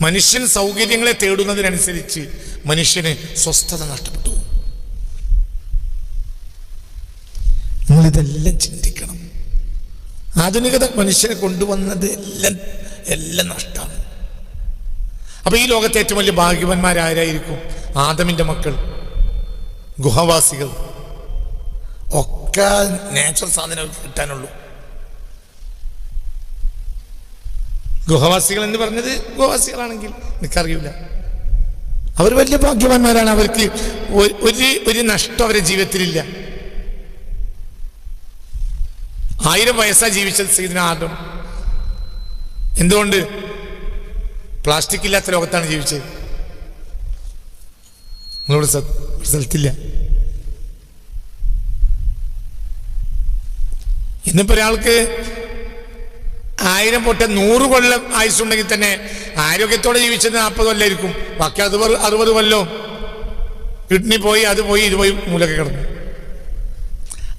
മനുഷ്യൻ സൗകര്യങ്ങളെ തേടുന്നതിനനുസരിച്ച് മനുഷ്യന് സ്വസ്ഥത നഷ്ടപ്പെട്ടു. നിങ്ങളിതെല്ലാം ചിന്തിക്കണം. ആധുനികത മനുഷ്യനെ കൊണ്ടുവന്നത് എല്ലാം എല്ലാം നഷ്ടമാണ്. അപ്പൊ ഈ ലോകത്തെ ഏറ്റവും വലിയ ഭാഗ്യവന്മാരാരായിരിക്കും ആദമിന്റെ മക്കൾ ഗുഹവാസികൾ. ഒക്കെ നാച്ചുറൽ സാധനം കിട്ടാനുള്ളൂ. ഗുഹവാസികൾ എന്ന് പറഞ്ഞത് ഗുഹവാസികളാണെങ്കിൽ എനിക്കറിയില്ല. അവർ വലിയ ഭാഗ്യവാന്മാരാണ്. അവർക്ക് ഒരു ഒരു നഷ്ടം അവരുടെ ജീവിതത്തിലില്ല. ആയിരം വയസ്സാ ജീവിച്ചത് സീദിന ആദം. എന്തുകൊണ്ട്? പ്ലാസ്റ്റിക് ഇല്ലാത്ത ലോകത്താണ് ജീവിച്ചത്. നിങ്ങളോട് സ്ഥലത്തില്ല. ഇന്നിപ്പോ ഒരാൾക്ക് ആയിരം പൊട്ട നൂറ് കൊല്ലം ആയുസുണ്ടെങ്കിൽ തന്നെ ആരോഗ്യത്തോടെ ജീവിച്ചത് നാൽപ്പത് കൊല്ലായിരിക്കും. ബാക്കി അത് അറുപത് കൊല്ലവും കിഡ്നി പോയി അത് പോയി ഇത് പോയി മൂലൊക്കെ കിടന്നു.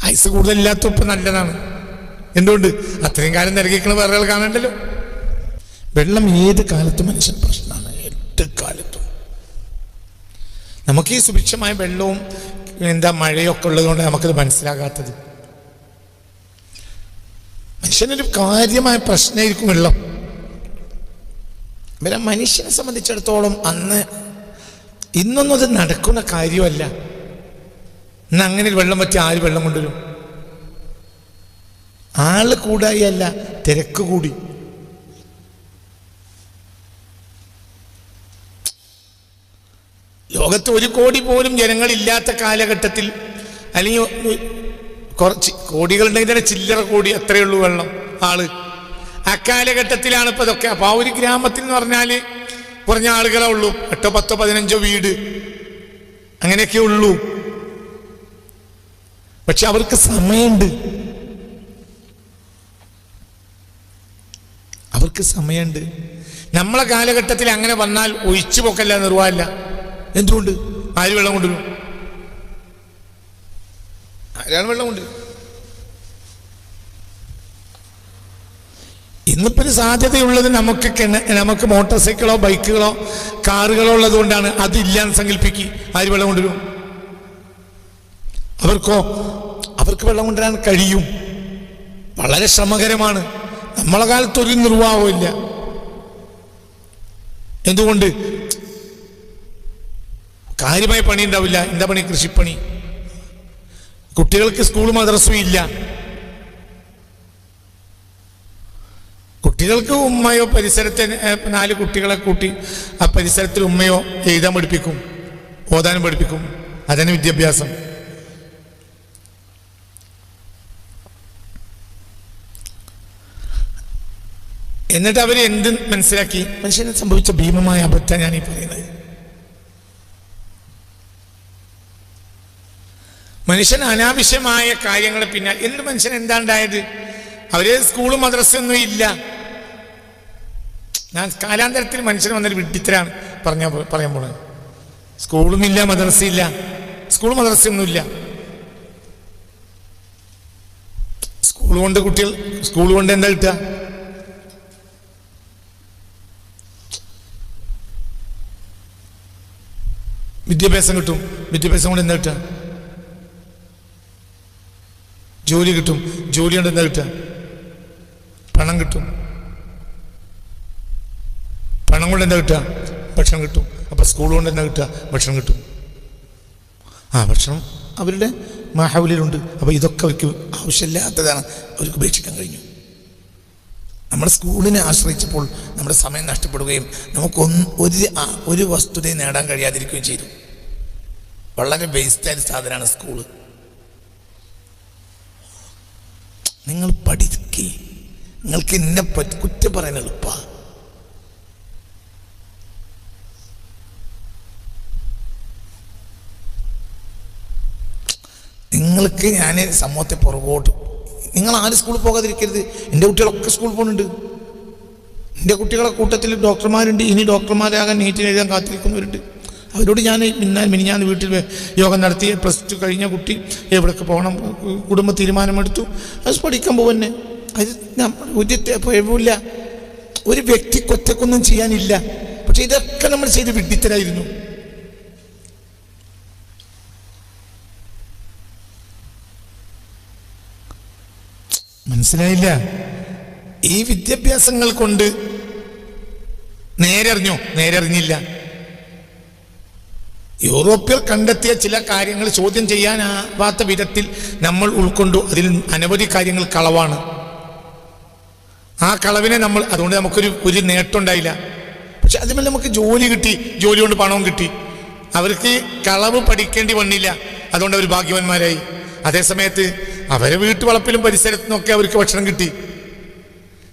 ആയുസ് കൂടുതലില്ലാത്ത നല്ലതാണ്. എന്തുകൊണ്ട്? അത്രയും കാലം നിരകിക്കണ വേറെ കാണണ്ടല്ലോ. വെള്ളം ഏത് കാലത്തും മനുഷ്യൻ പ്രശ്നമാണ്. ഏത് കാലത്തും. നമുക്ക് ഈ സുഭിക്ഷമായ വെള്ളവും എന്താ മഴയൊക്കെ ഉള്ളതുകൊണ്ട് നമുക്കത് മനസ്സിലാകാത്തത്. മനുഷ്യനൊരു കാര്യമായ പ്രശ്നമായിരിക്കും വെള്ളം. ഇവരെ മനുഷ്യനെ സംബന്ധിച്ചിടത്തോളം അന്ന് ഇന്നൊന്നും അത് നടക്കുന്ന കാര്യമല്ല. ഇന്ന് അങ്ങനെ വെള്ളം പറ്റി ആര് വെള്ളം കൊണ്ടുവരും? ആൾ കൂടായി അല്ല തിരക്ക് കൂടി. ലോകത്ത് ഒരു കോടി പോലും ജനങ്ങളില്ലാത്ത കാലഘട്ടത്തിൽ അല്ലെങ്കിൽ കുറച്ച് കോടികളുണ്ടെങ്കിൽ തന്നെ ചില്ലറ കോടി അത്രയേ ഉള്ളൂ വെള്ളം ആൾ. അക്കാലഘട്ടത്തിലാണ് ഇപ്പൊ ഇതൊക്കെ. അപ്പൊ ആ ഒരു ഗ്രാമത്തിൽ എന്ന് പറഞ്ഞാൽ കുറഞ്ഞ ആളുകളെ ഉള്ളൂ. എട്ടോ പത്തോ പതിനഞ്ചോ വീട്. അങ്ങനെയൊക്കെ ഉള്ളൂ. പക്ഷെ അവർക്ക് സമയമുണ്ട്. അവർക്ക് സമയമുണ്ട്. നമ്മളെ കാലഘട്ടത്തിൽ അങ്ങനെ വന്നാൽ ഒഴിച്ചു പോക്കല്ല നിർവാല്ല എന്തുകൊണ്ട്? ആര് വെള്ളം കൊണ്ടുവരും? ആരാണ് വെള്ളം ഇന്നിപ്പോൾ ഇന്നിപ്പോ ഒരു സാധ്യതയുള്ളത് നമുക്ക് നമുക്ക് മോട്ടോർ സൈക്കിളോ ബൈക്കുകളോ കാറുകളോ ഉള്ളത് കൊണ്ടാണ് അതില്ലാന്ന് സങ്കല്പിക്കുക ആര് വെള്ളം കൊണ്ടുവരും? അവർക്കോ? അവർക്ക് വെള്ളം കൊണ്ടുവരാൻ കഴിയും. വളരെ ശ്രമകരമാണ്. നമ്മളെ കാലത്ത് ഒരു നിർവാഹവും ഇല്ല. എന്തുകൊണ്ട്? കാര്യമായ പണി ഉണ്ടാവില്ല. എന്താ പണി? കൃഷിപ്പണി. കുട്ടികൾക്ക് സ്കൂൾ മദ്രസും ഇല്ല. കുട്ടികൾക്ക് ഉമ്മയോ പരിസരത്തെ നാല് കുട്ടികളെ കൂട്ടി ആ പരിസരത്തിൽ ഉമ്മയോ എഴുതാൻ പഠിപ്പിക്കും ഓതാനും പഠിപ്പിക്കും. അതന്നെ വിദ്യാഭ്യാസം. എന്നിട്ട് അവർ എന്ത് മനസ്സിലാക്കി? മനുഷ്യനെ സംഭവിച്ച ഭീമമായ അബദ്ധം ഞാൻ ഈ പറയുന്നത്. മനുഷ്യൻ അനാവശ്യമായ കാര്യങ്ങളെ പിന്നെ എന്ത് മനുഷ്യൻ എന്താ ഉണ്ടായത് അവർ സ്കൂളും മദ്രസയൊന്നും ഇല്ല. ഞാൻ കാലാന്തരത്തിൽ മനുഷ്യൻ വന്നൊരു വിഡിത്തരാണ് പറഞ്ഞ പറയാൻ പോണത്. സ്കൂളും ഇല്ല മദ്രസയില്ല സ്കൂൾ മദ്രസയൊന്നുമില്ല സ്കൂൾ കൊണ്ട് കുട്ടികൾ സ്കൂൾ കൊണ്ട് എന്താ കിട്ടുക? വിദ്യാഭ്യാസം കിട്ടും. വിദ്യാഭ്യാസം കൊണ്ട് എന്താ കിട്ടുക? ജോലി കിട്ടും. ജോലി കൊണ്ട് എന്താ കിട്ടുക. പണം കിട്ടും. പണം കൊണ്ട് എന്താ കിട്ടുക? ഭക്ഷണം കിട്ടും. അപ്പൊ സ്കൂൾ കൊണ്ട് എന്താ കിട്ടുക? ഭക്ഷണം കിട്ടും. ആ ഭക്ഷണം അവരുടെ മാഹൗലിലുണ്ട് അപ്പോൾ ഇതൊക്കെ അവർക്ക് ആവശ്യമില്ലാത്തതാണ്. അവർക്ക് ഉപേക്ഷിക്കാൻ കഴിഞ്ഞു. നമ്മുടെ സ്കൂളിനെ ആശ്രയിച്ചപ്പോൾ നമ്മുടെ സമയം നഷ്ടപ്പെടുകയും നമുക്കൊന്ന് ഒരു ഒരു വസ്തുതയും നേടാൻ കഴിയാതിരിക്കുകയും ചെയ്തു. വളരെ വേസ്റ്റായ സാധനമാണ് സ്കൂൾ. നിങ്ങൾ പഠിക്കുക നിങ്ങൾക്ക് എന്നെ പറ്റി കുറ്റം പറയാൻ എളുപ്പ. നിങ്ങൾക്ക് ഞാൻ സമൂഹത്തെ പുറകോട്ട് നിങ്ങൾ ആരും സ്കൂളിൽ പോകാതിരിക്കരുത്. എന്റെ കുട്ടികളൊക്കെ സ്കൂളിൽ പോകുന്നുണ്ട്. എന്റെ കുട്ടികളെ കൂട്ടത്തിൽ ഡോക്ടർമാരുണ്ട്. ഇനി ഡോക്ടർമാരാകാൻ നീറ്റിന് എഴുതാൻ കാത്തിരിക്കുന്നവരുണ്ട്. അവരോട് ഞാൻ മിന്നാൻ മിനിഞ്ഞാന്ന് വീട്ടിൽ യോഗം നടത്തി പ്ലസ് ടു കഴിഞ്ഞ കുട്ടി എവിടേക്ക് പോകണം കുടുംബ തീരുമാനമെടുത്തു. അത് പഠിക്കാൻ പോകുന്നെ അത് ഉദ്യത്തെ പോയില്ല ഒരു വ്യക്തി ഒറ്റക്കൊന്നും ചെയ്യാനില്ല. പക്ഷെ ഇതൊക്കെ നമ്മൾ ചെയ്ത് വിഡിത്തരായിരുന്നു മനസ്സിലായില്ല? ഈ വിദ്യാഭ്യാസങ്ങൾ കൊണ്ട് നേരറിഞ്ഞോ? നേരറിഞ്ഞില്ല. യൂറോപ്യർ കണ്ടെത്തിയ ചില കാര്യങ്ങൾ ചോദ്യം ചെയ്യാനാവാത്ത വിധത്തിൽ നമ്മൾ ഉൾക്കൊണ്ടു അതിൽ അനവധി കാര്യങ്ങൾ കളവാണ്. ആ കളവിനെ നമ്മൾ അതുകൊണ്ട് നമുക്കൊരു ഒരു നേട്ടം ഉണ്ടായില്ല പക്ഷെ അതിന്മേൽ നമുക്ക് ജോലി കിട്ടി ജോലി കൊണ്ട് പണവും കിട്ടി. അവർക്ക് കളവ് പഠിക്കേണ്ടി വന്നില്ല. അതുകൊണ്ട് അവർ ഭാഗ്യവാന്മാരായി. അതേസമയത്ത് അവരെ വീട്ടുവളപ്പിലും പരിസരത്തും ഒക്കെ അവർക്ക് ഭക്ഷണം കിട്ടി.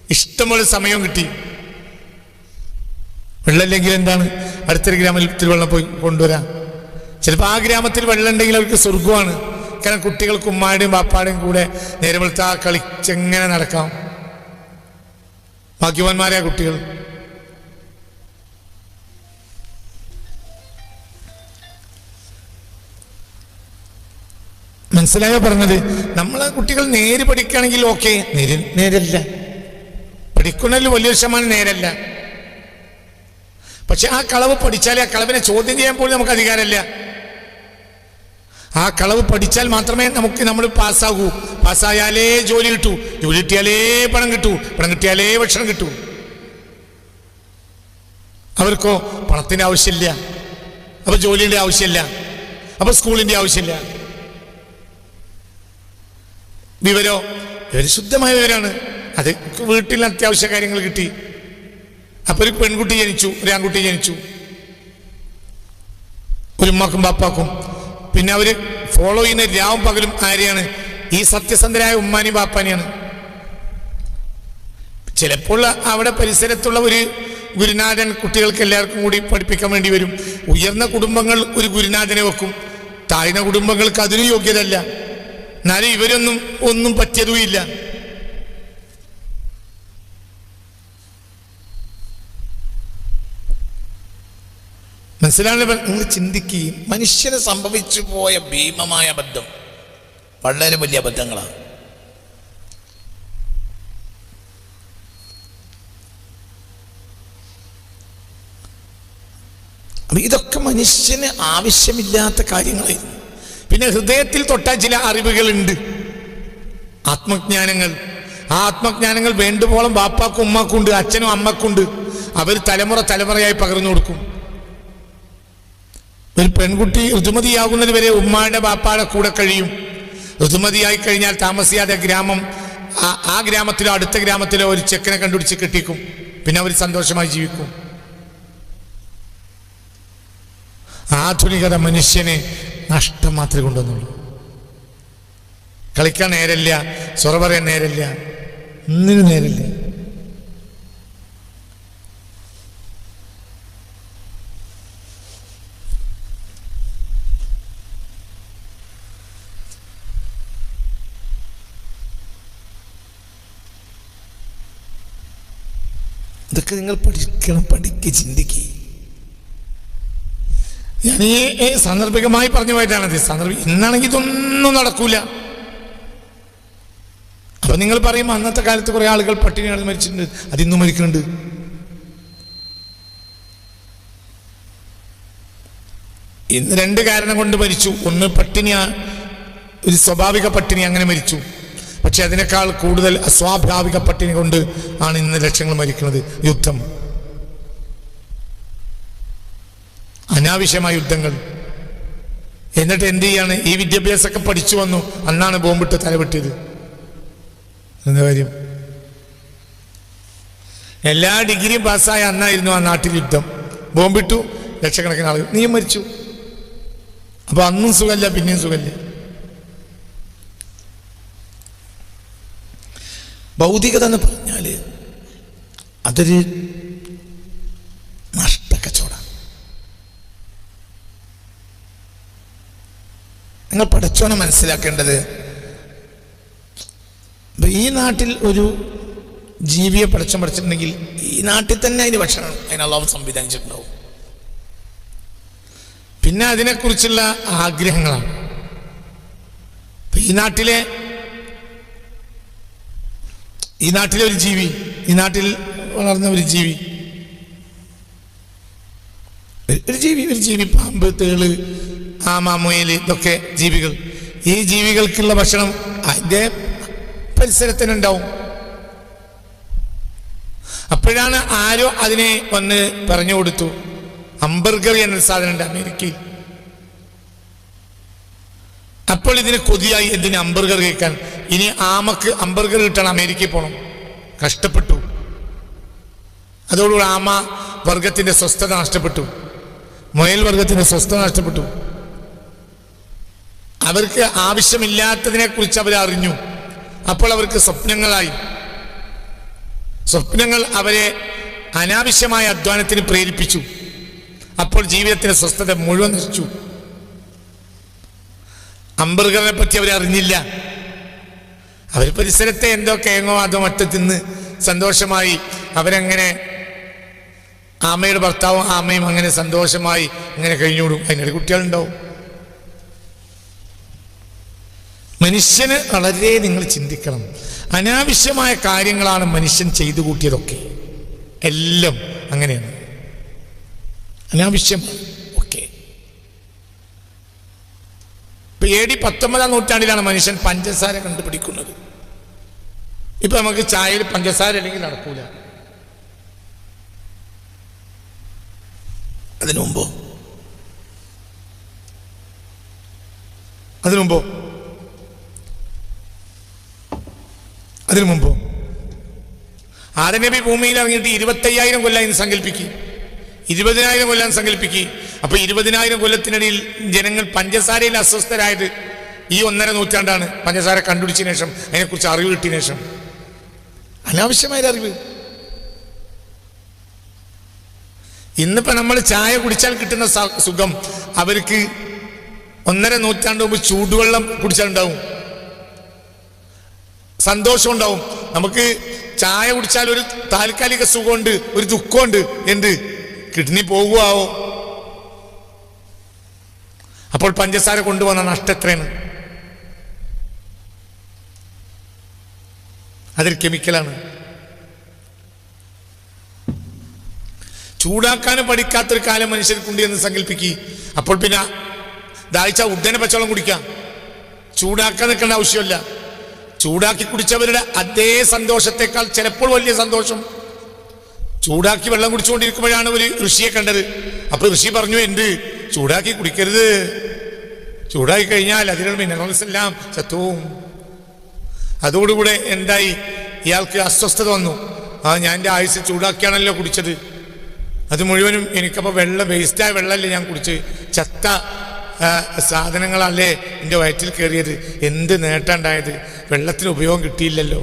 ഇഷ്ടമുള്ള സമയവും കിട്ടി. വെള്ളമില്ലെങ്കിൽ എന്താണ്? അടുത്തൊരു ഗ്രാമത്തിൽ വെള്ളം പോയി കൊണ്ടുവരാം. ചിലപ്പോൾ ആ ഗ്രാമത്തിൽ വെള്ളമുണ്ടെങ്കിൽ അവർക്ക് സ്വർഗമാണ് കാരണം കുട്ടികൾക്ക് ഉമ്മായുടെയും ബാപ്പായുടെയും കൂടെ നേരെ വെളുത്ത ആ കളിച്ചെങ്ങനെ നടക്കാം. ഭാഗ്യവാന്മാരെയാ കുട്ടികൾ. മനസ്സിലായോ പറഞ്ഞത്? നമ്മളെ കുട്ടികൾ നേര് പഠിക്കുകയാണെങ്കിൽ ഓക്കെ. നേര് നേരല്ല. പഠിക്കുന്നതിൽ വലിയൊരു ശതമാനം നേരല്ല. പക്ഷെ ആ കളവ് പഠിച്ചാലേ ആ കളവിനെ ചോദ്യം ചെയ്യാൻ പോലും നമുക്ക് അധികാരമില്ല. ആ കളവ് പഠിച്ചാൽ മാത്രമേ നമുക്ക് നമ്മൾ പാസ്സാകൂ. പാസ്സായാലേ ജോലി കിട്ടൂ. ജോലി കിട്ടിയാലേ പണം കിട്ടൂ. പണം കിട്ടിയാലേ ഭക്ഷണം കിട്ടൂ. അവർക്കോ പണത്തിന്റെ ആവശ്യമില്ല. അപ്പൊ ജോലിയുടെ ആവശ്യമില്ല. അപ്പൊ സ്കൂളിന്റെ ആവശ്യമില്ല. വിവരോ? ഇവർ ശുദ്ധമായ വിവരമാണ് അത് വീട്ടിൽ അത്യാവശ്യ കാര്യങ്ങൾ കിട്ടി. അപ്പൊ ഒരു പെൺകുട്ടി ജനിച്ചു ഒരു ആൺകുട്ടി ജനിച്ചു. ഒരു ഉമ്മാക്കും ബാപ്പാക്കും. പിന്നെ അവർ ഫോളോ ചെയ്യുന്ന രാവും പകലും ആരെയാണ്? ഈ സത്യസന്ധരായ ഉമ്മാനി ബാപ്പാനെയാണ്. ചിലപ്പോൾ അവിടെ പരിസരത്തുള്ള ഒരു ഗുരുനാഥൻ കുട്ടികൾക്ക് എല്ലാവർക്കും കൂടി പഠിപ്പിക്കാൻ വേണ്ടി വരും. ഉയർന്ന കുടുംബങ്ങൾ ഒരു ഗുരുനാഥനെ വെക്കും. താഴ്ന്ന കുടുംബങ്ങൾക്ക് അതിനും യോഗ്യതല്ല എന്നാലും ഇവരൊന്നും ഒന്നും പറ്റിയതുമില്ല. മനസ്സിലാവുന്ന നിങ്ങൾ ചിന്തിക്കുകയും മനുഷ്യന് സംഭവിച്ചു പോയ ഭീമമായ അബദ്ധം വളരെ വലിയ അബദ്ധങ്ങളാണ്. ഇതൊക്കെ മനുഷ്യന് ആവശ്യമില്ലാത്ത കാര്യങ്ങളായിരുന്നു. പിന്നെ ഹൃദയത്തിൽ തൊട്ട ചില അറിവുകളുണ്ട്. ആത്മജ്ഞാനങ്ങൾ. ആ ആത്മജ്ഞാനങ്ങൾ വേണ്ടുവോളം ബാപ്പാക്കും ഉമ്മാക്കും ഉണ്ട് അച്ഛനും അമ്മക്കുണ്ട് അവർ തലമുറ തലമുറയായി പകർന്നു കൊടുക്കും. ഒരു പെൺകുട്ടി ഋതുമതിയാകുന്നത് വരെ ഉമ്മായുടെ ബാപ്പാടെ കൂടെ കഴിയും. ഋതുമതിയായി കഴിഞ്ഞാൽ താമസിയാതെ ഗ്രാമം ആ- ഗ്രാമത്തിലോ അടുത്ത ഗ്രാമത്തിലോ ഒരു ചെക്കനെ കണ്ടുപിടിച്ച് കെട്ടിക്കും. പിന്നെ അവർ സന്തോഷമായി ജീവിക്കും. ആധുനികത മനുഷ്യനെ നഷ്ടം മാത്രമേ കൊണ്ടുവന്നുള്ളൂ. കളിക്കാൻ നേരല്ല സൊറ പറയാൻ നേരല്ല ഒന്നിനും നേരല്ല ഇതൊക്കെ നിങ്ങൾ പഠിക്കണം പഠിക്കുക ചിന്തിക്കുക ഞാൻ ഈ സാന്ദർഭികമായി പറഞ്ഞു പോയിട്ടാണ് സാന്ദർഭിക ഇന്നാണെങ്കിൽ ഇതൊന്നും നടക്കൂല. അപ്പൊ നിങ്ങൾ പറയും അന്നത്തെ കാലത്ത് കുറെ ആളുകൾ പട്ടിണിയാണ് മരിച്ചിട്ടുണ്ട്. അതിന്നും മരിക്കുന്നുണ്ട്. ഇന്ന് രണ്ട് കാരണം കൊണ്ട് മരിച്ചു. ഒന്ന് പട്ടിണി ഒരു സ്വാഭാവിക പട്ടിണി അങ്ങനെ മരിച്ചു. പക്ഷെ അതിനേക്കാൾ കൂടുതൽ അസ്വാഭാവിക പട്ടിണി കൊണ്ട് ആണ് ഇന്ന് ലക്ഷങ്ങൾ മരിക്കുന്നത് യുദ്ധം. അനാവശ്യമായ യുദ്ധങ്ങൾ. എന്നിട്ട് എന്ത് ചെയ്യാണ്? ഈ വിദ്യാഭ്യാസമൊക്കെ പഠിച്ചു വന്നു. അന്നാണ് ബോംബിട്ട് തലവെട്ടിയത്. എന്താ കാര്യം? എല്ലാ ഡിഗ്രിയും പാസ്സായ അന്നായിരുന്നു ആ നാട്ടിൽ യുദ്ധം. ബോംബിട്ടു ലക്ഷക്കണക്കിന് ആളുകൾ. നീ മരിച്ചു. അപ്പൊ അന്നും സുഖമില്ല പിന്നെയും സുഖമില്ല ഭൗതികത എന്ന് പറഞ്ഞാൽ അതൊരു നഷ്ടക്കച്ചവടം. നിങ്ങൾ പഠിച്ചോണം മനസ്സിലാക്കേണ്ടത് ഈ നാട്ടിൽ ഒരു ജീവിയെ പഠിച്ചം പഠിച്ചിട്ടുണ്ടെങ്കിൽ ഈ നാട്ടിൽ തന്നെ അതിന് ഭക്ഷണം അതിനുള്ള സംവിധാനിച്ചിട്ടുണ്ടാവും. പിന്നെ അതിനെക്കുറിച്ചുള്ള ആഗ്രഹങ്ങളാണ്. ഈ നാട്ടിലെ ഈ നാട്ടിലെ ഒരു ജീവി ഈ നാട്ടിൽ വളർന്ന ഒരു ജീവി. ഒരു- ജീവി ഒരു ജീവി പാമ്പ് തേൾ ആമ മുയൽ ഇതൊക്കെ ജീവികൾ. ഈ ജീവികൾക്കുള്ള ഭക്ഷണം അതിന്റെ പരിസരത്തിനുണ്ടാവും. അപ്പോഴാണ് ആരോ അതിനെ വന്ന് പറഞ്ഞു കൊടുത്തു. അംബർഗർ എന്നൊരു സാധനമുണ്ട് അമേരിക്കയിൽ. അപ്പോൾ ഇതിന് കൊതിയായി എന്തിന് അംബർഗർ കേൾക്കാൻ ഇനി ആമക്ക് അമ്പർഗർ കിട്ടാൻ അമേരിക്കയിൽ പോകണം കഷ്ടപ്പെട്ടു. അതോടുകൂടി ആമ വർഗത്തിന്റെ സ്വസ്ഥത നഷ്ടപ്പെട്ടു. മുയൽ വർഗത്തിന്റെ സ്വസ്ഥത നഷ്ടപ്പെട്ടു. അവർക്ക് ആവശ്യമില്ലാത്തതിനെ കുറിച്ച് അവർ അറിഞ്ഞു. അപ്പോൾ അവർക്ക് സ്വപ്നങ്ങളായി. സ്വപ്നങ്ങൾ അവരെ അനാവശ്യമായ അധ്വാനത്തിന് പ്രേരിപ്പിച്ചു. അപ്പോൾ ജീവിതത്തിന്റെ സ്വസ്ഥത മുഴുവൻ നശിച്ചു. അംബർഗറിനെ പറ്റി അവരറിഞ്ഞില്ല. അവർ പരിസരത്തെ എന്തോ കേങ്ങോ അതോ മറ്റോ തിന്ന് സന്തോഷമായി അവരങ്ങനെ ആമയുടെ ഭർത്താവും ആമയും അങ്ങനെ സന്തോഷമായി ഇങ്ങനെ കഴിഞ്ഞുവിടും അതിനിടെ കുട്ടികളുണ്ടാവും. മനുഷ്യന് വളരെ നിങ്ങൾ ചിന്തിക്കണം. അനാവശ്യമായ കാര്യങ്ങളാണ് മനുഷ്യൻ ചെയ്തു കൂട്ടിയതൊക്കെ. എല്ലാം അങ്ങനെയാണ്. അനാവശ്യം ഓക്കെ ഇപ്പൊ എ ഡി പത്തൊമ്പതാം നൂറ്റാണ്ടിലാണ് മനുഷ്യൻ പഞ്ചസാര കണ്ടുപിടിക്കുന്നത്. ഇപ്പൊ നമുക്ക് ചായയിൽ പഞ്ചസാര അല്ലെങ്കിൽ നടക്കൂല. അതിനു മുമ്പോ അതിനു മുമ്പോ അതിനു ആദനബി ഭൂമിയിൽ ഇറങ്ങിയിട്ട് ഇരുപത്തയ്യായിരം കൊല്ലം ഇന്ന് സങ്കല്പിക്കും. ഇരുപതിനായിരം കൊല്ലം സങ്കല്പിക്കുക അപ്പൊ ഇരുപതിനായിരം കൊല്ലത്തിനിടയിൽ ജനങ്ങൾ പഞ്ചസാരയിൽ അസ്വസ്ഥരായത് ഈ ഒന്നര നൂറ്റാണ്ടാണ്. പഞ്ചസാര കണ്ടുപിടിച്ചതിന് ശേഷം അതിനെക്കുറിച്ച് അറിവ് കിട്ടിയ ശേഷം. അനാവശ്യമായ അറിവ്. ഇന്നിപ്പോ നമ്മൾ ചായ കുടിച്ചാൽ കിട്ടുന്ന സുഖം അവർക്ക് ഒന്നര നൂറ്റാണ്ട് മുമ്പ് ചൂടുവെള്ളം കുടിച്ചാലുണ്ടാവും. സന്തോഷം ഉണ്ടാവും നമുക്ക് ചായ കുടിച്ചാൽ ഒരു താൽക്കാലിക സുഖമുണ്ട് ഒരു ദുഃഖമുണ്ട്. എന്ത്? കിഡ്നി പോകുവോ അപ്പോൾ പഞ്ചസാര കൊണ്ടുവന്ന നഷ്ടം എത്രയാണ്? കെമിക്കലാണ് ചൂടാക്കാൻ പഠിക്കാത്തൊരു കാലം മനുഷ്യർക്കുണ്ട് എന്ന് സങ്കല്പിക്കുക അപ്പോൾ പിന്നെ ദാഴ്ച ഉദ്ദേന പച്ചവെള്ളം കുടിക്കാം. ചൂടാക്കാൻ നിൽക്കേണ്ട ആവശ്യമില്ല. ചൂടാക്കി കുടിച്ചവരുടെ അതേ സന്തോഷത്തെക്കാൾ ചിലപ്പോൾ വലിയ സന്തോഷം. ചൂടാക്കി വെള്ളം കുടിച്ചുകൊണ്ടിരിക്കുമ്പോഴാണ് ഒരു ഋഷിയെ കണ്ടത്. അപ്പൊ ഋഷി പറഞ്ഞു എന്ത്? ചൂടാക്കി കുടിക്കരുത്. ചൂടാക്കി കഴിഞ്ഞാൽ അതിലുള്ള മിനറൽസ് എല്ലാം ചത്തുവും അതോടുകൂടെ എന്തായി? ഇയാൾക്ക് അസ്വസ്ഥത വന്നു. ആ ഞാൻ എന്റെ ആയുസ് ചൂടാക്കിയാണല്ലോ കുടിച്ചത്. അത് മുഴുവനും എനിക്കപ്പോൾ വെള്ളം വേസ്റ്റായ വെള്ളമല്ലേ ഞാൻ കുടിച്ച് ചത്ത സാധനങ്ങളല്ലേ എന്റെ വയറ്റിൽ കയറിയത്. എന്ത് നേട്ടമുണ്ടായത് വെള്ളത്തിന് ഉപയോഗം കിട്ടിയില്ലല്ലോ.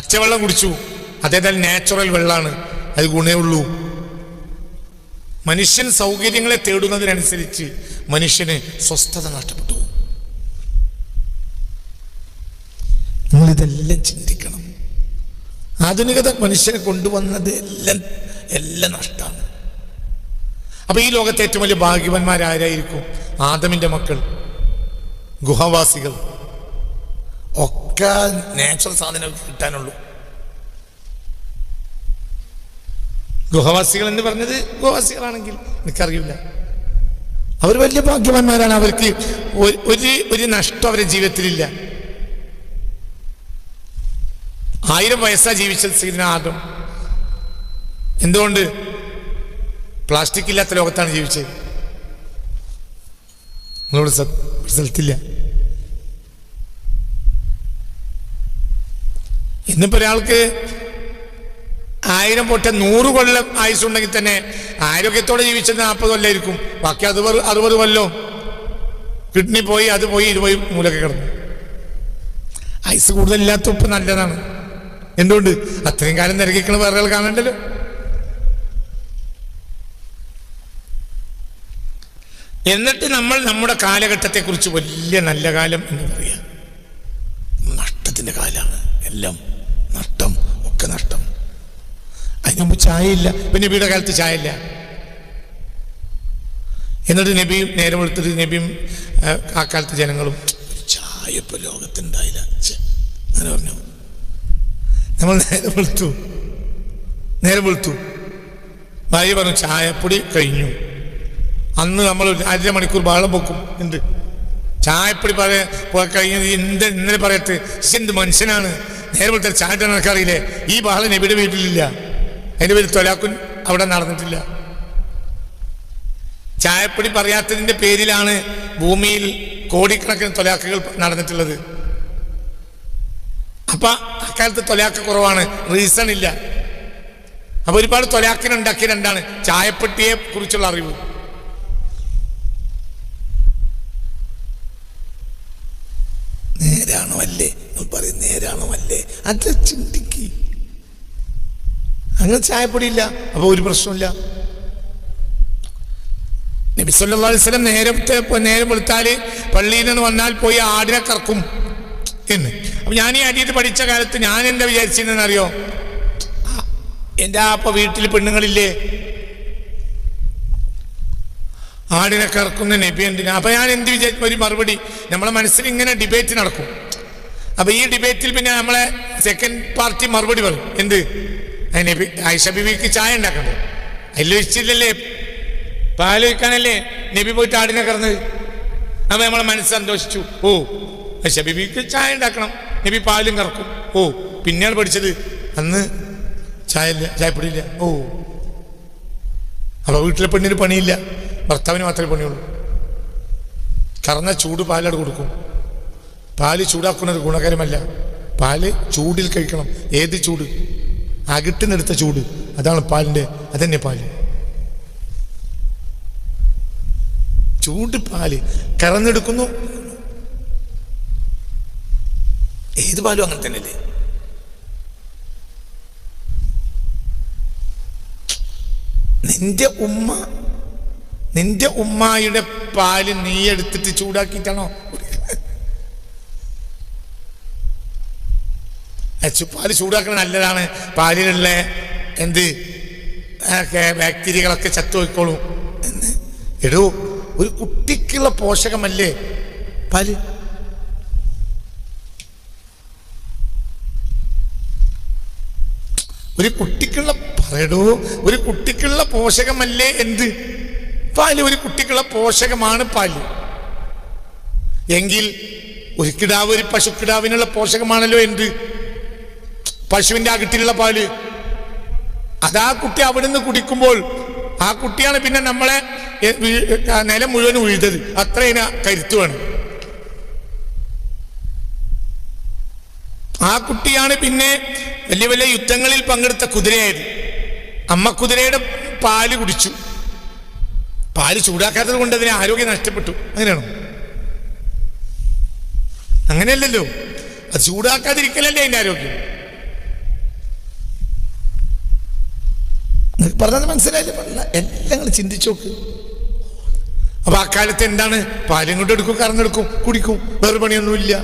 പച്ചവെള്ളം കുടിച്ചു. അതേതായാൽ നാച്ചുറൽ വെള്ളമാണ് അത് ഗുണേ ഉള്ളൂ. മനുഷ്യൻ സൗകര്യങ്ങളെ തേടുന്നതിനനുസരിച്ച് മനുഷ്യന് സ്വസ്ഥത നഷ്ടപ്പെട്ടു. നിങ്ങളിതെല്ലാം ചിന്തിക്കണം. ആധുനികത മനുഷ്യനെ കൊണ്ടുവന്നത് എല്ലാം എല്ലാം നഷ്ടമാണ് അപ്പൊ ഈ ലോകത്തെ ഏറ്റവും വലിയ ഭാഗ്യവന്മാരായിരിക്കും ആദമിന്റെ മക്കൾ ഗുഹവാസികൾ. ഒക്കെ നാച്ചുറൽ സാധനം കിട്ടാനുള്ളൂ. ഗുഹവാസികൾ എന്ന് പറഞ്ഞത് ഗുഹവാസികളാണെങ്കിൽ എനിക്കറിയില്ല. അവർ വലിയ ഭാഗ്യവാന്മാരാണ്. അവർക്ക് ഒരു- ഒരു നഷ്ടം അവരുടെ ജീവിതത്തിലില്ല. ആയിരം വയസ്സാ ജീവിച്ചത് സീന ആദം. എന്തുകൊണ്ട്? പ്ലാസ്റ്റിക് ഇല്ലാത്ത ലോകത്താണ് ജീവിച്ചത്. നിങ്ങളോട് സ്ഥലത്തില്ല. ഇന്നിപ്പോ ഒരാൾക്ക് ആയിരം പൊട്ട നൂറ് കൊല്ലം ആയുസുണ്ടെങ്കിൽ തന്നെ ആരോഗ്യത്തോടെ ജീവിച്ചത് നാൽപ്പത് കൊല്ലമായിരിക്കും ബാക്കി അത് അറുപത് കൊല്ലോ കിഡ്നി പോയി അത് പോയി ഇത് പോയി മൂലൊക്കെ കിടന്നു. ആയുസ് കൂടുതലില്ലാത്ത ഉപ്പ് നല്ലതാണ്. എന്തുകൊണ്ട്? അത്രയും കാലം നിരകിക്കണ വേറെ കാണണ്ടല്ലോ. എന്നിട്ട് നമ്മൾ നമ്മുടെ കാലഘട്ടത്തെ കുറിച്ച് വലിയ നല്ല കാലം എന്ന് പറയാം. നഷ്ടത്തിന്റെ കാലാണ് എല്ലാം. നഷ്ടം അതിന് മുമ്പ് ചായയില്ല. പിന്നെ നബിയുടെ കാലത്ത് ചായയില്ല. എന്നിട്ട് നബിയും നേരെ വെളുത്തിട്ട് നബിയും ആ, കാലത്ത് ജനങ്ങളും ചായ ഇപ്പൊ ലോകത്തുണ്ടായില്ല. അങ്ങനെ പറഞ്ഞു. നമ്മൾ നേരെ വെളുത്തു. നേരെ വെളുത്തു. ഭാര്യ പറഞ്ഞു ചായപ്പൊടി കഴിഞ്ഞു. അന്ന് നമ്മൾ അര മണിക്കൂർ ബഹളം പൊക്കും എന്ത്? ചായപ്പൊടി പറയാ കഴിഞ്ഞത് എന്ത് ഇന്നലെ പറയത്ത് എന്ത് മനുഷ്യനാണ്? നേരെ വിളിച്ചാൽ എനിക്കറിയില്ലേ ഈ ബഹളൻ എവിടെ വീട്ടിലില്ല. എന്റെ പേര് തൊലാക്കുൻ അവിടെ നടന്നിട്ടില്ല. ചായപ്പൊടി പറയാത്തതിന്റെ പേരിലാണ് ഭൂമിയിൽ കോടിക്കണക്കിന് തൊലാക്കുകൾ നടന്നിട്ടുള്ളത്. അപ്പൊ അക്കാലത്ത് തൊലാക്ക് കുറവാണ്. റീസൺ ഇല്ല. അപ്പൊ ഒരുപാട് തൊലാക്കിനുണ്ടാക്കിയ രണ്ടാണ് ചായപ്പെട്ടിയെ കുറിച്ചുള്ള അറിവ്. നേരാണോ അല്ലേ? പറയും നേരാണോ അല്ലേ അത് ചിന്തിക്ക്. അങ്ങനെ ചായപ്പൊടിയില്ല അപ്പൊ ഒരു പ്രശ്നമില്ല നബി സല്ലല്ലാഹു അലൈഹി വസല്ലം നേരത്തെ നേരം വെളുത്താൽ പള്ളിയിൽ നിന്ന് വന്നാൽ പോയി ആടിനെ കറക്കും എന്ന്. അപ്പൊ ഞാൻ ഈ അടിയിട്ട് പഠിച്ച കാലത്ത് ഞാൻ എന്താ വിചാരിച്ചിരുന്നെന്ന് എന്റെ ആ അപ്പൊ വീട്ടിൽ പെണ്ണുങ്ങളില്ലേ? ആടിനെ കറക്കുന്ന നബി എന്തിനാ? അപ്പൊ ഞാൻ എന്ത് വിചാരിക്കും? ഒരു മറുപടി. നമ്മളെ മനസ്സിൽ ഇങ്ങനെ ഡിബേറ്റ് നടക്കും. അപ്പൊ ഈ ഡിബേറ്റിൽ പിന്നെ നമ്മളെ സെക്കൻഡ് പാർട്ടി മറുപടി പറയും. എന്ത്? അതിനെ ആയിഷ ബിബിക്ക് ചായ ഉണ്ടാക്കണ്ടേ? അതിൽ വെച്ചില്ലല്ലേ? പാൽ വയ്ക്കാനല്ലേ നബി പോയിട്ട് ആടിനെ കറന്നത്? അപ്പൊ നമ്മളെ മനസ്സ് സന്തോഷിച്ചു. ഓ ആയിഷ ബിബിക്ക് ചായ ഉണ്ടാക്കണം. നബി പാലും കറക്കും. ഓ പിന്നെയാണ് പഠിച്ചത്. അന്ന് ചായ ഇല്ല ചായപ്പൊടിയില്ല. ഓ. അപ്പൊ വീട്ടിലെ പെണ്ണിന് പണിയില്ല. ഭർത്താവിന് മാത്രമേ പണിയുള്ളൂ. കറന്ന ചൂട് പാലട് കൊടുക്കും. പാൽ ചൂടാക്കുന്നത് ഗുണകരമല്ല. പാൽ ചൂടിൽ കഴിക്കണം. ഏത് ചൂട്? അകിട്ടിനെടുത്ത ചൂട്. അതാണ് പാലിന്റെ അതന്നെ പാൽ. ചൂട് പാൽ. കറന്നെടുക്കുന്നു. ഏത് പാലും അങ്ങനെ തന്നെയല്ലേ? നിന്റെ ഉമ്മ നിന്റെ ഉമ്മായുടെ പാൽ നീ എടുത്തിട്ട് ചൂടാക്കിയിട്ടാണോ? പാൽ ചൂടാക്കണ നല്ലതാണ്. പാലിലുള്ള എന്ത് ബാക്ടീരിയകളൊക്കെ ചത്തുപോയിക്കോളും എന്ന്. എടോ ഒരു കുട്ടിക്കുള്ള പോഷകമല്ലേ? പാൽ. ഒരു കുട്ടിക്കുള്ള പറയടോ ഒരു കുട്ടിക്കുള്ള പോഷകമല്ലേ എന്ത്? പാൽ ഒരു കുട്ടിക്കുള്ള പോഷകമാണ് പാൽ. എങ്കിൽ ഒരു കിടാവ് ഒരു പശുക്കിടാവിനുള്ള പോഷകമാണല്ലോ എന്ത്? പശുവിന്റെ അകിട്ടിലുള്ള പാൽ. അതാ കുട്ടി അവിടുന്ന് കുടിക്കുമ്പോൾ ആ കുട്ടിയാണ് പിന്നെ നമ്മളെ നിലം മുഴുവൻ ഉഴുതത്. അത്രയും കരുത്തുവാണ് ആ കുട്ടിയാണ് പിന്നെ വലിയ വലിയ യുദ്ധങ്ങളിൽ പങ്കെടുത്ത കുതിരയായത്. അമ്മ കുതിരയുടെ പാൽ കുടിച്ചു. പാൽ ചൂടാക്കാത്തത് കൊണ്ട് അതിന് ആരോഗ്യം നഷ്ടപ്പെട്ടു. അങ്ങനെയാണോ? അങ്ങനെയല്ലല്ലോ. അത് ചൂടാക്കാതിരിക്കലല്ലേ അതിന്റെ ആരോഗ്യം? പറഞ്ഞത് മനസ്സിലായില്ല. എല്ലാം നിങ്ങൾ ചിന്തിച്ചു നോക്ക്. അപ്പൊ ആ കാലത്ത് എന്താണ്? പാലും കൊണ്ട് എടുക്കും കറന്നെടുക്കും കുടിക്കും. വേറെ പണിയൊന്നുമില്ല.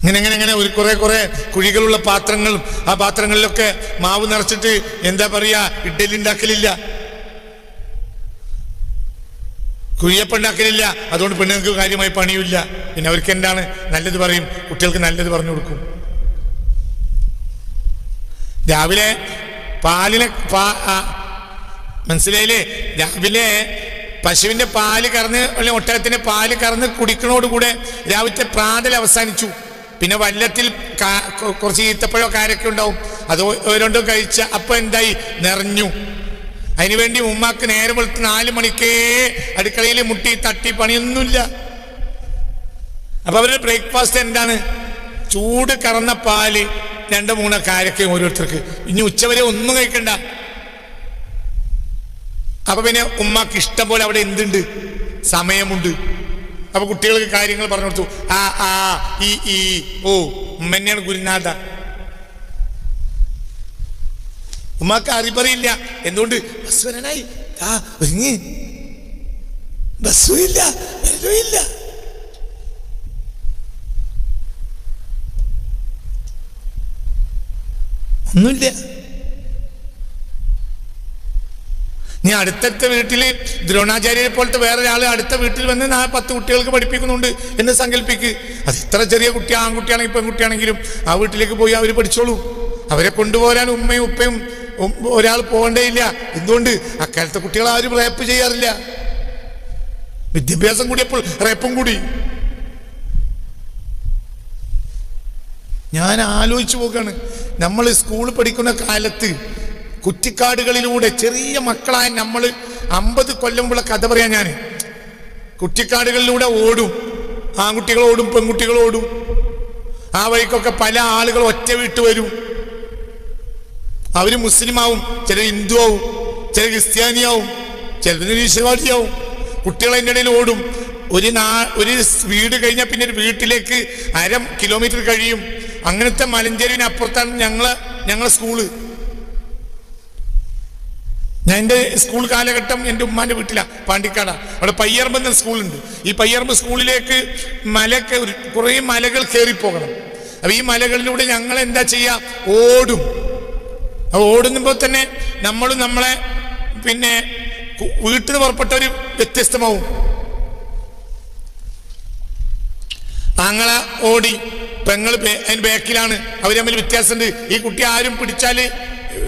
ഇങ്ങനെ ഇങ്ങനെ ഇങ്ങനെ ഒരു കുറെ കുറെ കുഴികളുള്ള പാത്രങ്ങളും ആ പാത്രങ്ങളിലൊക്കെ മാവ് നിറച്ചിട്ട് എന്താ പറയാ? ഇഡ്ഡലി ഉണ്ടാക്കലില്ല. കുഴിയപ്പം ഉണ്ടാക്കലില്ല. അതുകൊണ്ട് പെണ്ണുങ്ങൾക്ക് കാര്യമായി പണിയില്ല പിന്നെ അവർക്ക് എന്താണ്? നല്ലത് പറയും. കുട്ടികൾക്ക് നല്ലത് പറഞ്ഞു കൊടുക്കും. രാവിലെ പാലിനെ പാ മനസ്സിലായില്ലേ? രാവിലെ പശുവിന്റെ പാൽ കറന്ന് അല്ലെങ്കിൽ ഒട്ടകത്തിന്റെ പാൽ കറന്ന് കുടിക്കണോടുകൂടെ രാവിലത്തെ പ്രാതൽ അവസാനിച്ചു. പിന്നെ വല്ലത്തിൽ കുറച്ച് ഈത്തപ്പഴോ കാരൊക്കെ ഉണ്ടാവും. അത് രണ്ടും കഴിച്ച അപ്പൊ എന്തായി? നിറഞ്ഞു. അതിനുവേണ്ടി ഉമ്മാക്ക് നേരെ വെളുത്ത് നാല് മണിക്കേ അടുക്കളയിൽ മുട്ടി തട്ടി പണിയൊന്നുമില്ല. അപ്പൊ അവരുടെ ബ്രേക്ക്ഫാസ്റ്റ് എന്താണ്? ചൂട് കറന്ന പാൽ. രണ്ട് മൂന്ന് കാരക്കയും ഓരോരുത്തർക്ക്. ഇനി ഉച്ചവരെ ഒന്നും കഴിക്കണ്ട. അപ്പൊ പിന്നെ ഉമ്മക്ക് ഇഷ്ടം പോലെ അവിടെ എന്തുണ്ട്? സമയമുണ്ട്. അപ്പൊ കുട്ടികൾക്ക് കാര്യങ്ങൾ പറഞ്ഞു കൊടുത്തു. ആ ആ ഈ ഈ ഓ ഉമ്മന്നെയാണ് ഗുരുനാഥ. ഉമ്മാക്ക് അറിപ്പറിയില്ല എന്തുകൊണ്ട്? ബസ് വരാനായി. ആ ഒരുങ്ങി. ബസ്സും ഇല്ല വെള്ളവും ഇല്ല ഒന്നുമില്ല. നീ അടുത്തടുത്ത വീട്ടിൽ ദ്രോണാചാര്യരെ പോലത്തെ വേറെ ഒരാൾ അടുത്ത വീട്ടിൽ വന്ന് നാ പത്ത് കുട്ടികൾക്ക് പഠിപ്പിക്കുന്നുണ്ട്. എന്ന് സങ്കല്പിക്ക്. അത് ഇത്ര ചെറിയ കുട്ടി ആൺകുട്ടിയാണെങ്കിൽ പെൺകുട്ടിയാണെങ്കിലും ആ വീട്ടിലേക്ക് പോയി അവർ പഠിച്ചോളൂ. അവരെ കൊണ്ടുപോരാൻ ഉമ്മയും ഉപ്പയും ഒരാൾ പോകണ്ടേയില്ല. എന്തുകൊണ്ട്? അക്കാലത്തെ കുട്ടികൾ ആരും റേപ്പ് ചെയ്യാറില്ല. വിദ്യാഭ്യാസം കൂടിയപ്പോൾ റേപ്പും കൂടി. ഞാൻ ആലോചിച്ചു പോക്കാണ് നമ്മൾ സ്കൂൾ പഠിക്കുന്ന കാലത്ത് കുറ്റിക്കാടുകളിലൂടെ ചെറിയ മക്കളായ നമ്മൾ അമ്പത് കൊല്ലമുള്ള കഥ പറയാൻ ഞാൻ കുറ്റിക്കാടുകളിലൂടെ ഓടും. ആൺകുട്ടികളോടും പെൺകുട്ടികളോടും ആ വഴിക്കൊക്കെ പല ആളുകൾ ഒറ്റ വീട്ട് വരും. അവർ മുസ്ലിം ആവും ചിലർ ഹിന്ദു ആവും ചില ക്രിസ്ത്യാനിയാവും ചില നിരീശ്വരവാദിയാവും. കുട്ടികൾ അതിന്റെ ഇടയിൽ ഓടും. ഒരു നാ ഒരു വീട് കഴിഞ്ഞാൽ പിന്നെ ഒരു വീട്ടിലേക്ക് അര കിലോമീറ്റർ കഴിയും. അങ്ങനത്തെ മലഞ്ചേരിന് അപ്പുറത്താണ് ഞങ്ങളെ ഞങ്ങളെ സ്കൂൾ. ഞാൻ എന്റെ സ്കൂൾ കാലഘട്ടം എന്റെ ഉമ്മാന്റെ വീട്ടിലാണ് പാണ്ടിക്കാട. അവിടെ പയ്യറമ്പ് എന്ന സ്കൂളുണ്ട്. ഈ പയ്യറമ്പ് സ്കൂളിലേക്ക് മലക്ക് കുറേ മലകൾ പോകണം അപ്പൊ ഈ മലകളിലൂടെ ഞങ്ങൾ എന്താ ചെയ്യുക ഓടും ഓടുമ്പോൾ തന്നെ നമ്മളും നമ്മളെ പിന്നെ വീട്ടിൽ നിന്ന് ഒരു വ്യത്യസ്തമാവും. ആങ്ങള ഓടി. പെങ്ങൾ അതിന് ബാക്കിലാണ്. അവർ തമ്മിൽ വ്യത്യാസമുണ്ട്. ഈ കുട്ടി ആരും പിടിച്ചാൽ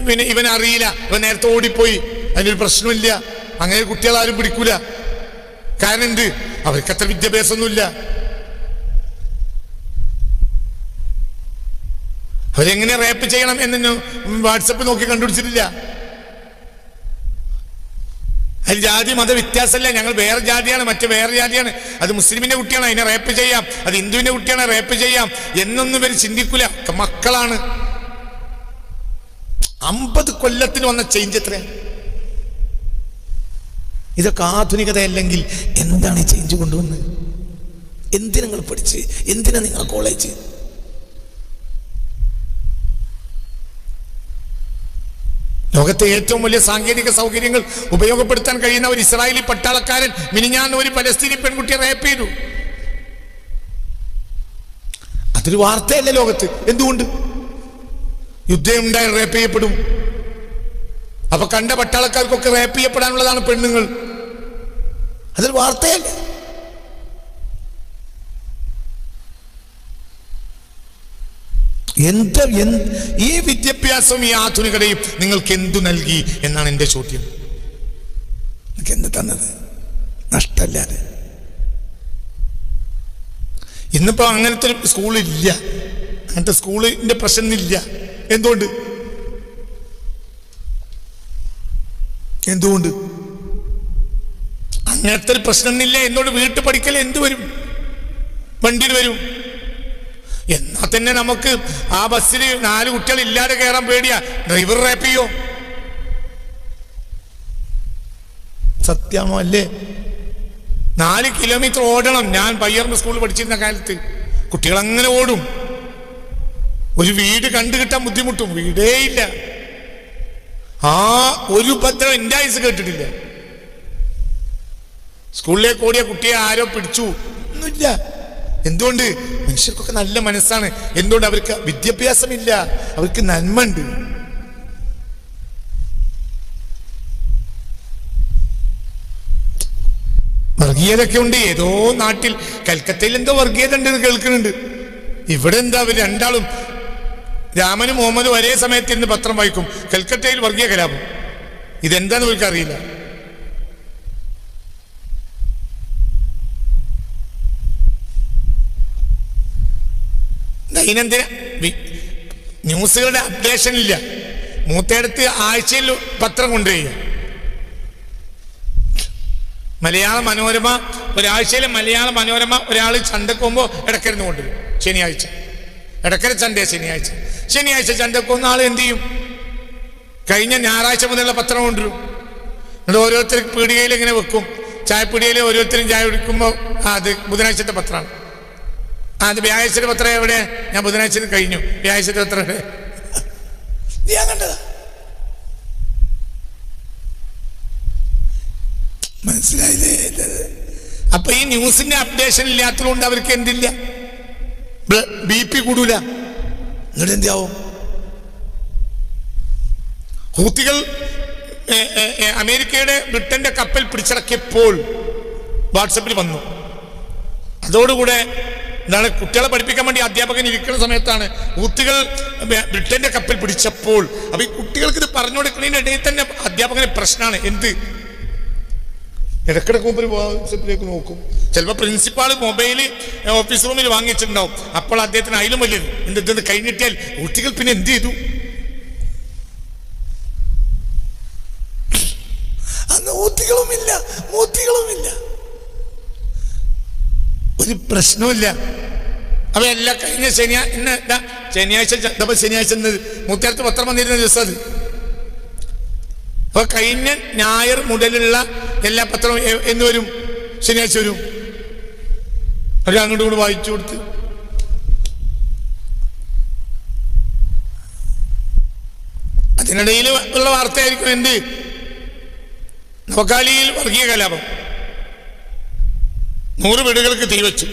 പിന്നെ ഇവൻ അറിയില്ല. ഇവൻ നേരത്തെ ഓടിപ്പോയി. അതിനൊരു പ്രശ്നമില്ല. അങ്ങനെ കുട്ടികൾ ആരും പിടിക്കൂല. കാരണം എന്ത്? അവർക്ക് അത്ര വിദ്യാഭ്യാസമൊന്നുമില്ല. അവരെങ്ങനെ റേപ്പ് ചെയ്യണം എന്ന് വാട്സപ്പ് നോക്കി കണ്ടുപിടിച്ചിട്ടില്ല. അതിൽ ജാതി മത വ്യത്യാസമല്ല. ഞങ്ങൾ വേറെ ജാതിയാണ് മറ്റു വേറെ ജാതിയാണ്. അത് മുസ്ലിമിന്റെ കുട്ടിയാണ് അതിനെ റേപ്പ് ചെയ്യാം. അത് ഹിന്ദുവിന്റെ കുട്ടിയാണ് റേപ്പ് ചെയ്യാം. എന്നൊന്നും ഇവർ ചിന്തിക്കൂല. മക്കളാണ്. അമ്പത് കൊല്ലത്തിന് വന്ന ചേഞ്ച് എത്രയാണ് ഇതൊക്കെ ആധുനികതയല്ലെങ്കിൽ എന്താണ് ചേഞ്ച് കൊണ്ടുവന്നത്? എന്തിനാ നിങ്ങൾ പഠിച്ച് എന്തിനാ നിങ്ങൾ കോളേജ് ലോകത്തെ ഏറ്റവും വലിയ സാങ്കേതിക സൗകര്യങ്ങൾ ഉപയോഗപ്പെടുത്താൻ കഴിയുന്ന ഒരു ഇസ്രായേലി പട്ടാളക്കാരൻ മിനിഞ്ഞാന്ന് ഒരു പലസ്തീനി പെൺകുട്ടി റേപ്പ് ചെയ്തു. അതൊരു വാർത്തയല്ല ലോകത്ത്? എന്തുകൊണ്ട്? യുദ്ധം ഉണ്ടായി റേപ്പ് ചെയ്യപ്പെടും. അപ്പൊ കണ്ട പട്ടാളക്കാർക്കൊക്കെ റേപ്പ് ചെയ്യപ്പെടാനുള്ളതാണ് പെണ്ണുങ്ങൾ. അതൊരു വാർത്തയല്ല? എന്ത് ഈ വിദ്യാഭ്യാസം ഈ ആധുനികതയും നിങ്ങൾക്ക് എന്തു നൽകി എന്നാണ് എന്റെ ചോദ്യം. നിങ്ങൾക്ക് എന്ത് തന്നത്? നഷ്ടല്ലാതെ ഇന്നിപ്പോ അങ്ങനത്തെ ഒരു സ്കൂളില്ല. അങ്ങനത്തെ സ്കൂളിന്റെ പ്രശ്നമില്ല. എന്തുകൊണ്ട്? എന്തുകൊണ്ട്? അങ്ങനത്തെ ഒരു പ്രശ്നമില്ല. എന്നോട് വീട്ടിൽ പഠിക്കൽ എന്ത് വരും? വണ്ടിയിൽ വരും. എന്നാ തന്നെ നമുക്ക് ആ ബസ്സിൽ നാല് കുട്ടികൾ ഇല്ലാതെ കയറാൻ പേടിയാ. ഡ്രൈവർ റാപ്പ് ചെയ്യോ? സത്യമോ അല്ലേ? നാല് കിലോമീറ്റർ ഓടണം. ഞാൻ പയ്യർന്ന് സ്കൂളിൽ പഠിച്ചിരുന്ന കാലത്ത്. കുട്ടികൾ അങ്ങനെ ഓടും. ഒരു വീട് കണ്ടു കിട്ടാൻ ബുദ്ധിമുട്ടും. വീടേ ഇല്ല. ആ ഒരു ഉപദ്രവം എന്റെ ആയുസ് കേട്ടിട്ടില്ല. സ്കൂളിലേക്ക് ഓടിയ കുട്ടിയെ ആരോ പിടിച്ചു. ഒന്നുമില്ല. എന്തുകൊണ്ട്? മനുഷ്യർക്കൊക്കെ നല്ല മനസ്സാണ്. എന്തുകൊണ്ട് അവർക്ക് വിദ്യാഭ്യാസമില്ല? അവർക്ക് നന്മ ഉണ്ട് വർഗീയതൊക്കെ ഉണ്ട്. ഏതോ നാട്ടിൽ കൽക്കത്തയിൽ എന്തോ വർഗീയത ഉണ്ടെന്ന് കേൾക്കുന്നുണ്ട്. ഇവിടെ എന്താ അവർ രണ്ടാളും രാമനും മുഹമ്മദും ഒരേ സമയത്ത് ഇന്ന് പത്രം വായിക്കും. കൽക്കത്തയിൽ വർഗീയ കലാപം. ഇതെന്താന്ന് അവർക്ക് അറിയില്ല ദൈനംദിന ന്യൂസുകളുടെ അപ്ഡേഷൻ ഇല്ല മൂത്തയിടത്ത് ആഴ്ചയിൽ പത്രം കൊണ്ടുവരിക. മലയാള മനോരമ ഒരാഴ്ചയിലെ മലയാള മനോരമ ഒരാൾ ചന്തക്കുമ്പോൾ ഇടക്കരുന്ന് കൊണ്ടുവരും. ശനിയാഴ്ച. ഇടക്കര ചണ്ടേ ശനിയാഴ്ച. ശനിയാഴ്ച ചന്തക്ക് പോകുന്ന ആൾ എന്ത് ചെയ്യും? കഴിഞ്ഞ ഞായറാഴ്ച മുതലുള്ള പത്രം കൊണ്ടുവരും. എന്നിട്ട് ഓരോരുത്തർ പീടികയിൽ ഇങ്ങനെ വെക്കും. ചായപ്പീടികയിൽ ഓരോരുത്തരും ചായ കുടിക്കുമ്പോൾ അത് ബുധനാഴ്ചത്തെ പത്രമാണ്. ആ അത് വ്യാഴാഴ്ചയുടെ പത്രം എവിടെ? ഞാൻ ബുധനാഴ്ച കഴിഞ്ഞു. വ്യാഴാഴ്ചത്തെ പത്രം എവിടെ? ഞാൻ കണ്ടതാ? മനസ്സിലായില്ലേ? അപ്പൊ ഈ ന്യൂസിന്റെ അപ്ഡേഷൻ ഇല്ലാത്തതുകൊണ്ട് അവർക്ക് എന്തില്ല? ബി പി കൂടൂല. എന്നിട്ട് എന്തിയാവും ഹൂത്തികൾ അമേരിക്കയുടെ ബ്രിട്ടന്റെ കപ്പൽ പിടിച്ചടക്കിയപ്പോൾ വാട്സപ്പിൽ വന്നു. അതോടുകൂടെ എന്താണ് കുട്ടികളെ പഠിപ്പിക്കാൻ വേണ്ടി അധ്യാപകൻ ഇരിക്കുന്ന സമയത്താണ്. ഊത്തുകൾ ബ്രിട്ടന്റെ കപ്പൽ പിടിച്ചപ്പോൾ. അപ്പൊ ഈ കുട്ടികൾക്ക് ഇത് പറഞ്ഞു കൊടുക്കുന്നതിന്റെ ഇടയിൽ തന്നെ അധ്യാപകന് പ്രശ്നമാണ്. എന്ത്? ഇടക്കിടക്ക് മുമ്പിൽ വാട്സപ്പിലേക്ക് നോക്കും. ചിലപ്പോൾ പ്രിൻസിപ്പാൾ മൊബൈൽ ഓഫീസ് റൂമിൽ വാങ്ങിച്ചിട്ടുണ്ടാവും. അപ്പോൾ അദ്ദേഹത്തിന് അതിലും വലിയത് എന്ത് ഇതെന്ന് കഴിഞ്ഞിട്ടാൽ കുട്ടികൾ പിന്നെ എന്ത് ചെയ്തു? അന്ന് ഊത്തികളുമില്ല മൂത്തികളുമില്ല ഒരു പ്രശ്നമില്ല അപ്പൊ എല്ലാ കഴിഞ്ഞ ശനിയാ ഇന്ന് എന്താ ശനിയാഴ്ച ച- ശനിയാഴ്ച മൂത്തിയാർത്ത് പത്രം വന്നിരുന്ന ദിവസം അത്. അപ്പൊ കഴിഞ്ഞ ഞായർ മുതലുള്ള എല്ലാ പത്രവും എന്ന് വരും. ശനിയാഴ്ച വരും. അവർ കൂടെ വായിച്ചു കൊടുത്ത്. അതിനിടയിൽ ഉള്ള വാർത്തയായിരിക്കും എന്ത്? നോക്കാലിയിൽ വർഗീയ കലാപം. നൂറ് വീടുകൾക്ക് തീവച്ചു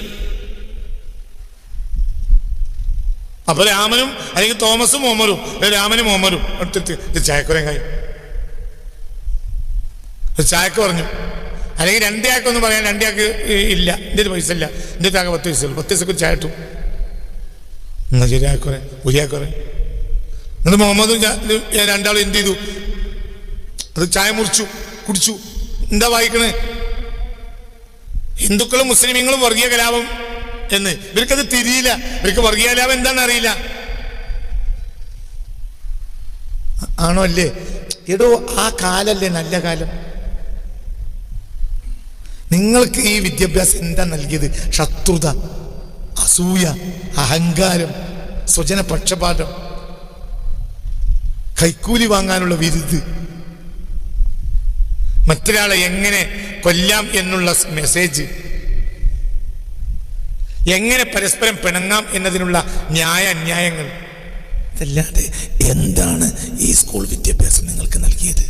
അപ്പൊ രാമനും അല്ലെങ്കിൽ തോമസും ഓമരും രാമനും ഓമരും ചായക്കുരങ്ങായി ചായക്ക് പറഞ്ഞു അല്ലെങ്കിൽ രണ്ടേക്കൊന്നും പറയാൻ രണ്ടേക്ക് ഇല്ല എന്റെ ഒരു പൈസ ഇല്ല എന്റെ താങ്കൾ പത്ത് പൈസ പത്ത് പൈസക്ക് ചായ ഇട്ടു. എന്നാ ശരിയാക്കുറെ ഉരിയാക്കുറെ എന്നിട്ട് മുഹമ്മദും രണ്ടാളും എന്ത് ചെയ്തു? അത് ചായ മുറിച്ചു കുടിച്ചു. എന്താ വായിക്കണേ? ഹിന്ദുക്കളും മുസ്ലിമീങ്ങളും വർഗീയ കലാപം എന്ന്. ഇവർക്കത് തിരിയില്ല. ഇവർക്ക് വർഗീയ കലാപം എന്താണെന്ന് അറിയില്ല ആണോ അല്ലേ? എടോ ആ കാലല്ലേ നല്ല കാലം. നിങ്ങൾക്ക് ഈ വിദ്യാഭ്യാസം എന്താ നൽകിയത്? ശത്രുത അസൂയ അഹങ്കാരം സ്വജന പക്ഷപാതം കൈക്കൂലി വാങ്ങാനുള്ള വിരുദ്ധ് മറ്റൊരാളെ എങ്ങനെ കൊല്ലാം എന്നുള്ള മെസ്സേജ് എങ്ങനെ പരസ്പരം പിണങ്ങാം എന്നതിനുള്ള ന്യായ അന്യായങ്ങൾ. ഇതല്ലാതെ എന്താണ് ഈ സ്കൂൾ വിദ്യാഭ്യാസം നിങ്ങൾക്ക് നൽകിയത്?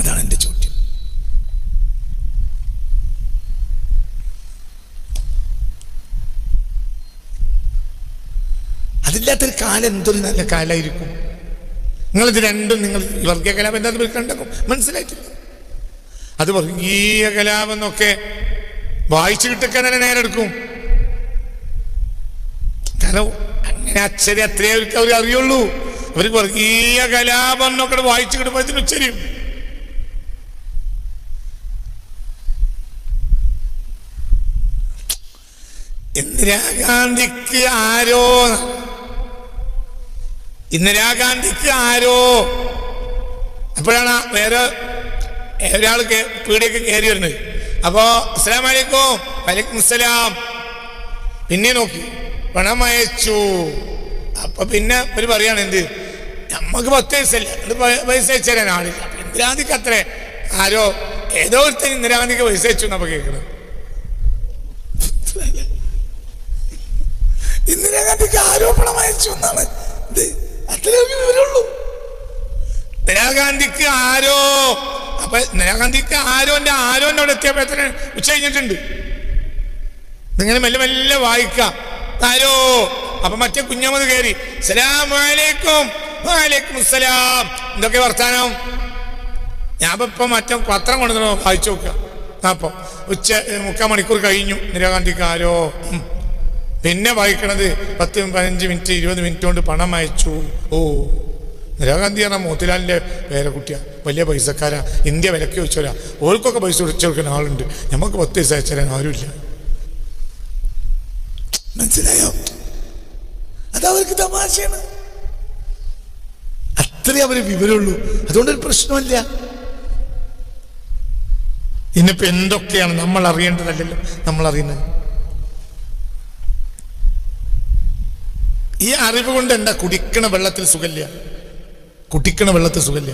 അതാണ് എന്റെ ചോദ്യം. അതില്ലാത്തൊരു കാലം എന്തൊരു നല്ല കാലമായിരിക്കും നിങ്ങളിത് രണ്ടും നിങ്ങൾ വർഗീയ കലാപം എന്താണെന്ന് കണ്ടെക്കും മനസ്സിലായിട്ടില്ല. അത് വർഗീയ കലാപെന്നൊക്കെ വായിച്ചു കിട്ടിക്കാൻ തന്നെ നേരെടുക്കും. കാരണം അങ്ങനെ അച്ഛരെ അത്രേ അവർക്ക് അവർ അറിയുള്ളൂ. അവർക്ക് വർഗീയ കലാപം എന്നൊക്കെ വായിച്ചു കിട്ടുമ്പോഴത്തിനും ഉച്ചരിയും. ഇന്ദിരാഗാന്ധിക്ക് ആരോ ഇന്ദിരാഗാന്ധിക്ക് ആരോ? അപ്പോഴാണ് വേറെ ഒരാൾ പീടിയൊക്കെ കയറി വരുന്നത്. അപ്പോ അസ്സലാം വലൈക്കും വലൈക്കും അസ്സലാം. പിന്നെ നോക്കി. പണം അയച്ചു അപ്പൊ പിന്നെ ഒരു പറയാണ് എന്ത്? നമ്മക്ക് പത്ത് വയസ്സല്ല അത് പൈസ അയച്ചു തരാൻ ആളില്ല ഇന്ദിരാഗാന്ധിക്ക് അത്രേ ആരോ ഏതോ ഒരുത്തൻ ഇന്ദിരാഗാന്ധിക്ക് പൈസ അയച്ചു എന്നപ്പോ കേൾക്കുന്നത് ഇന്ദിരാഗാന്ധിക്ക് ആരോപണം അയച്ചു എന്നാണ്. അത്രേ വിവരമുള്ളൂ. ഇന്ദിരാഗാന്ധിക്ക് ആരോ? അപ്പൊ ഇന്ദിരാഗാന്ധിക്ക് ആരോന്റെ ആരോന്റെ അവിടെ എത്തിയപ്പോഴത്തേന് ഉച്ച കഴിഞ്ഞിട്ടുണ്ട്. നിങ്ങനെ മെല്ലെ മെല്ലെ വായിക്കാം. ആരോ? അപ്പൊ മറ്റേ കുഞ്ഞമ്മത് കയറി സലാം വാലേക്കും വാലേക്കും സലാം എന്തൊക്കെ വർത്താനം? ഞാൻ ഇപ്പൊ മറ്റേ പത്രം കൊണ്ടുവന്നോ വായിച്ചു നോക്കുക അപ്പൊ ഉച്ച മുക്കാൽ മണിക്കൂർ കഴിഞ്ഞു. ഇന്ദിരാഗാന്ധിക്ക് ആരോ. പിന്നെ വായിക്കണത് പത്ത് പതിനഞ്ച് മിനിറ്റ് ഇരുപത് മിനിറ്റ് കൊണ്ട് പണം അയച്ചു. ഓ. ഇന്ദിരാഗാന്ധി പറഞ്ഞ മോത്തിലാലിന്റെ പേരക്കുട്ടിയാ വലിയ പൈസക്കാരാ. ഇന്ത്യ വിലക്ക് വെച്ചോരാ ഓർക്കൊക്കെ പൈസ കൊടുച്ചു കൊടുക്കുന്ന ആളുണ്ട്. നമുക്ക് പത്ത് പൈസ അയച്ചാൽ ആരുമില്ല. മനസ്സിലായോ? അത് അവർക്ക് തമാശയാണ്. അത്രേ അവർ വിവരമുള്ളൂ. അതുകൊണ്ടൊരു പ്രശ്നമില്ല ഇന്നിപ്പോ എന്തൊക്കെയാണ് നമ്മൾ അറിയേണ്ടതല്ലല്ലോ? നമ്മൾ അറിയുന്നത്. ഈ അറിവ് കൊണ്ട് എന്താ കുടിക്കണ വെള്ളത്തിൽ സുഖമില്ല. കുടിക്കണ വെള്ളത്തിൽ സുഖമില്ല.